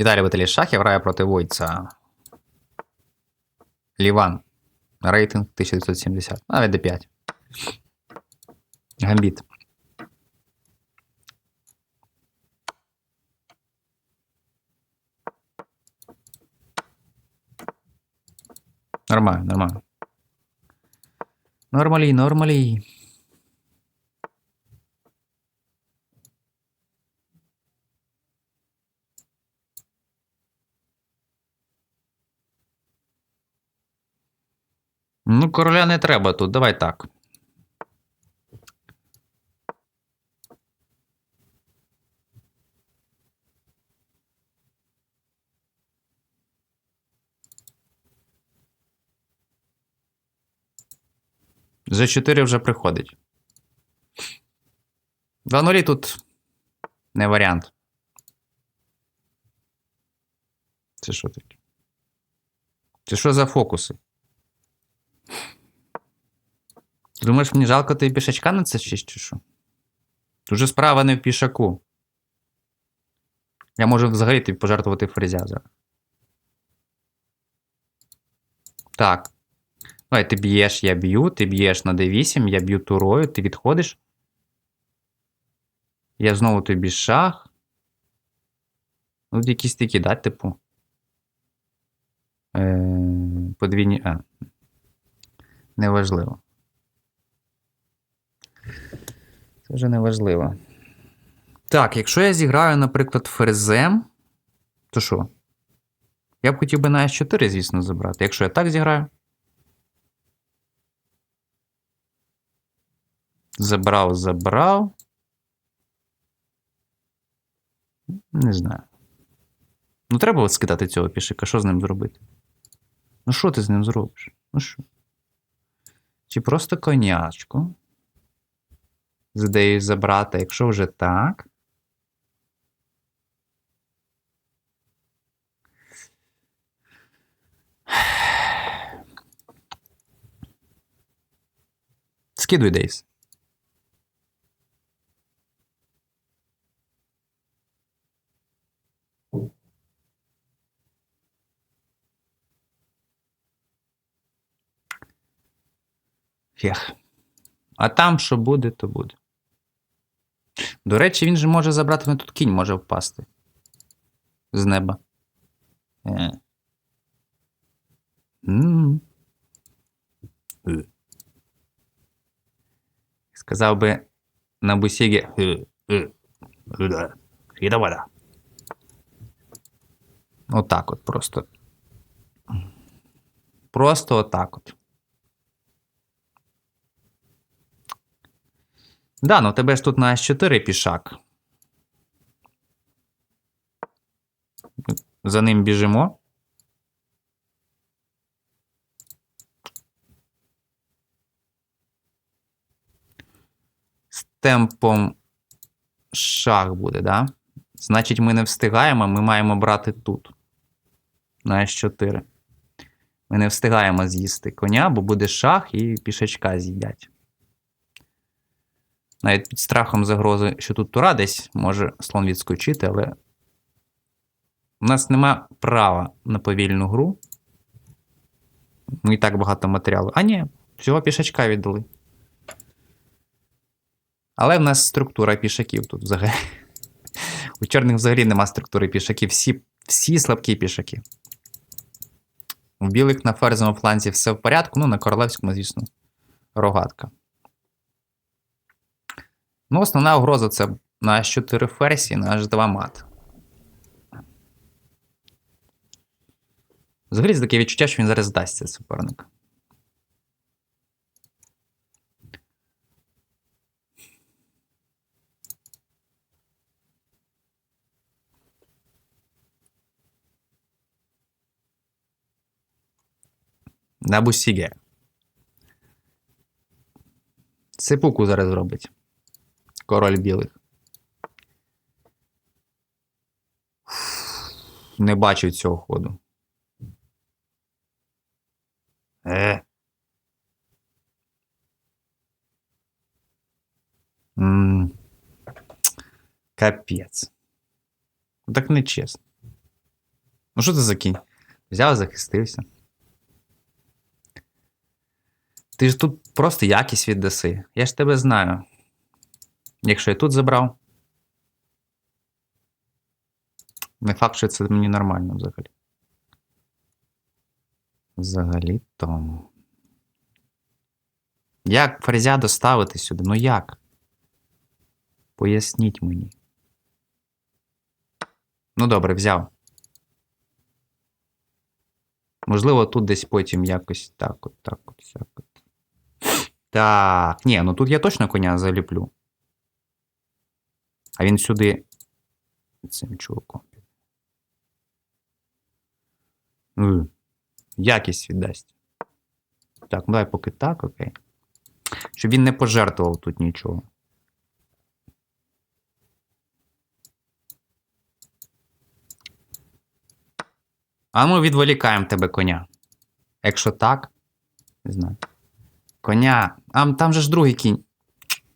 Віталій Віталій Шахів грає проти Войца. Ліван. Рейтинг 1970. Навіть D5. Гамбіт. Нормально, нормально. Нормалі, нормалі. Ну, короля не треба тут, давай так. За 4 вже приходить. 2 нулі тут не варіант. Це що таке? Це що за фокуси? Ти думаєш, мені жалко тобі пішачка на це чи чи що? Тут же справа не в пішаку. Я можу взагалі тобі пожертвувати фрезя зараз. Так. Давай, ти б'єш, я б'ю, ти б'єш на d8, я б'ю турою, ти відходиш. Я знову тобі шах. Ну, якісь такі, да, типу. Е, подвійні. А. Неважливо. Вже неважливо. Так, якщо я зіграю, наприклад, ферзем, то що? Я б хотів би на С4, звісно, забрати. Якщо я так зіграю. Забрав, забрав. Не знаю. Ну, треба скидати цього пішика. Що з ним зробити? Ну, що ти з ним зробиш? Ну що? Чи просто конячку? З ідеєю забрати, якщо вже так. Скидуй Дейс. Фех. А там що буде, то буде. До речі, він же може забрати мене тут кінь може впасти. З неба. Е. Е. Сказав би на бусігі. Е, вода. Отак от просто. Просто отак от. Да, ну тебе ж тут на С4 пішак. За ним біжимо. З темпом шах буде, да? Значить, ми не встигаємо, ми маємо брати тут. На С4. Ми не встигаємо з'їсти коня, бо буде шах і пішачка з'їдять. Навіть під страхом загрози, що тут тура десь може слон відскочити, але у нас нема права на повільну гру. І так багато матеріалу. А ні, всього пішачка віддали. Але в нас структура пішаків тут взагалі. У чорних взагалі нема структури пішаків. Всі всі слабкі пішаки. У білих на ферзовому фланзі все в порядку, ну на королевському, звісно, рогатка. Ну, основна угроза це на H4 ферсі, на H2 мат. Взагалі таке відчуття, що він зараз здасться суперник. На бусіге. Сипуку зараз зробить. Король білих. Не бачу цього ходу. Е. Капець. Так нечесно. Ну що це за кінь? Взяв, захистився. Ти ж тут просто якість віддаси. Я ж тебе знаю. Якщо я тут забрав. Не факт, що це мені нормально взагалі. Взагалі то. Як ферзя доставити сюди? Ну як? Поясніть мені. Ну добре, взяв. Можливо, тут десь потім якось так, от, так, от, сяк от. Так, ні, ну тут я точно коня заліплю. А він сюди. Цим чуваком. Е, Якість віддасть. Так, ну давай поки так, окей. Щоб він не пожертвував тут нічого. А ми відволікаємо тебе коня. Якщо так, не знаю. Коня. А там же ж другий кінь.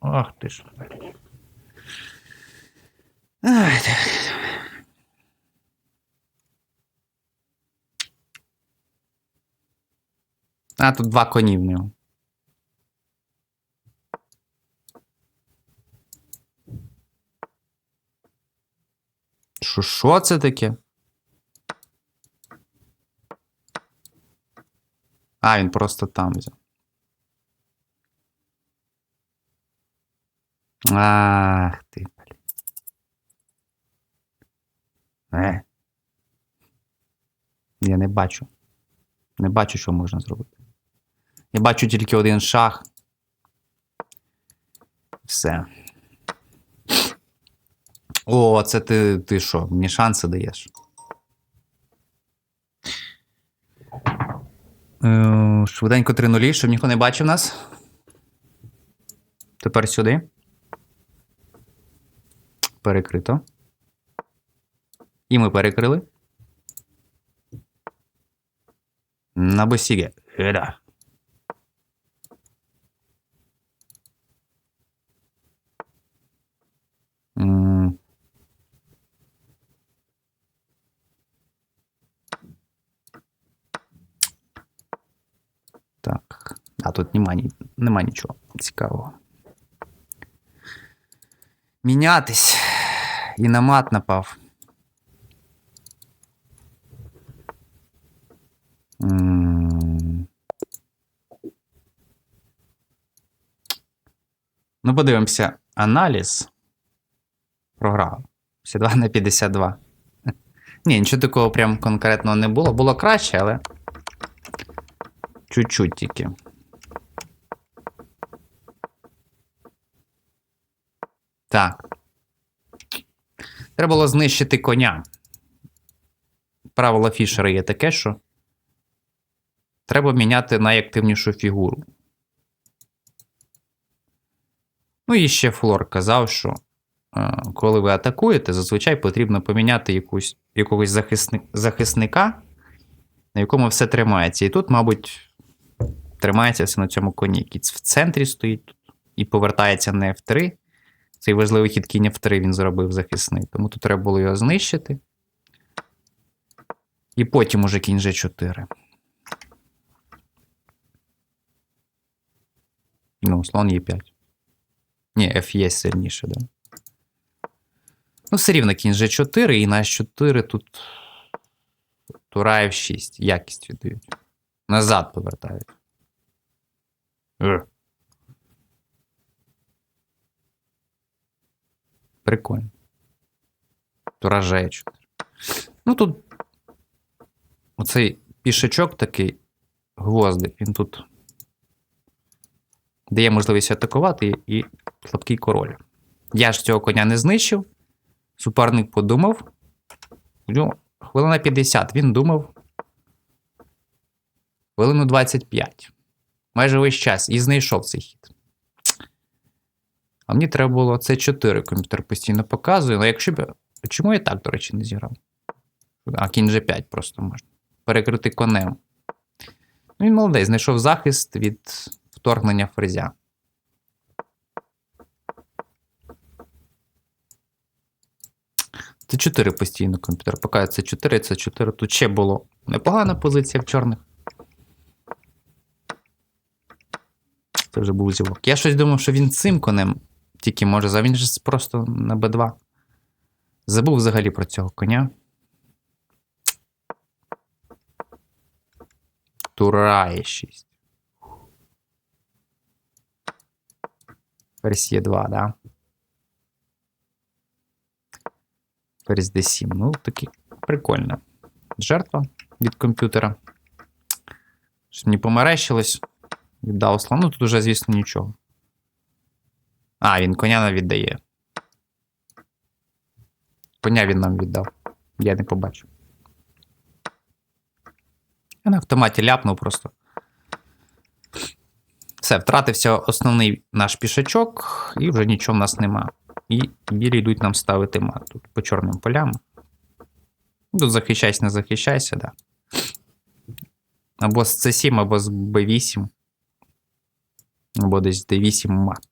Ах ти ж. Ай, так. А, тут два коні в нього. Що, що це таке? А, він просто там взяв. Ах ти, Е. Я не бачу. Не бачу, що можна зробити. Я бачу тільки один шах. Все. О, це ти, ти що? Мені шанси даєш. Е, Швиденько 3 нулі, щоб ніхто не бачив нас. Тепер сюди. Перекрито. І ми перекрили. На босіге. Еда. М. Так. А тут нема, ні- нема нічого цікавого. Мінятись. І на мат напав. Ну, подивимося. Аналіз. Програв. 52 на 52. Ні, нічого такого прям конкретного не було. Було краще, але. Чуть-чуть тільки. Так. Треба було знищити коня. Правило Фішера є таке, що треба міняти найактивнішу фігуру. Ну і ще Флор казав, що е, коли ви атакуєте, зазвичай потрібно поміняти якусь, якогось захисник, захисника, на якому все тримається. І тут, мабуть, тримається все на цьому коні. Кіць в центрі стоїть тут і повертається на F3. Цей важливий хід кінь F3 він зробив захисний. Тому тут треба було його знищити. І потім уже кінь G4. Ну, слон Е5. Ні, F є сильніше, да. Ну, все рівно кінь G4 і на H4 тут Тура F6. Якість віддають. Назад повертають. Е. Прикольно. Тура G4. Ну тут оцей пішачок такий гвоздик, він тут дає можливість атакувати і слабкий король. Я ж цього коня не знищив. Суперник подумав. У нього хвилина 50. Він думав. Хвилину 25. Майже весь час і знайшов цей хід. А мені треба було це 4 комп'ютер постійно показує. Але якщо б. Чому я так, до речі, не зіграв? А кінь G5 просто можна. Перекрити конем. Ну, він молодець, знайшов захист від вторгнення фрезя. Це 4 постійно комп'ютер. Поки це 4, це 4. Тут ще було непогана позиція в чорних. Це вже був зівок. Я щось думав, що він цим конем тільки може, а він же просто на Б2. Забув взагалі про цього коня. Тура є 6. Ферзь є 2, да? Ферзь D7. Ну, таки прикольно. Жертва від комп'ютера. Щось мені померещилось. Віддав слон. Ну, тут уже, звісно, нічого. А, він коня нам віддає. Коня він нам віддав. Я не побачив. Я на автоматі ляпнув просто. Все, втратився основний наш пішачок, і вже нічого в нас нема. І білі йдуть нам ставити мат тут по чорним полям. Тут захищайся, не захищайся, да. Або з C7, або з B8. Або десь D8 мат.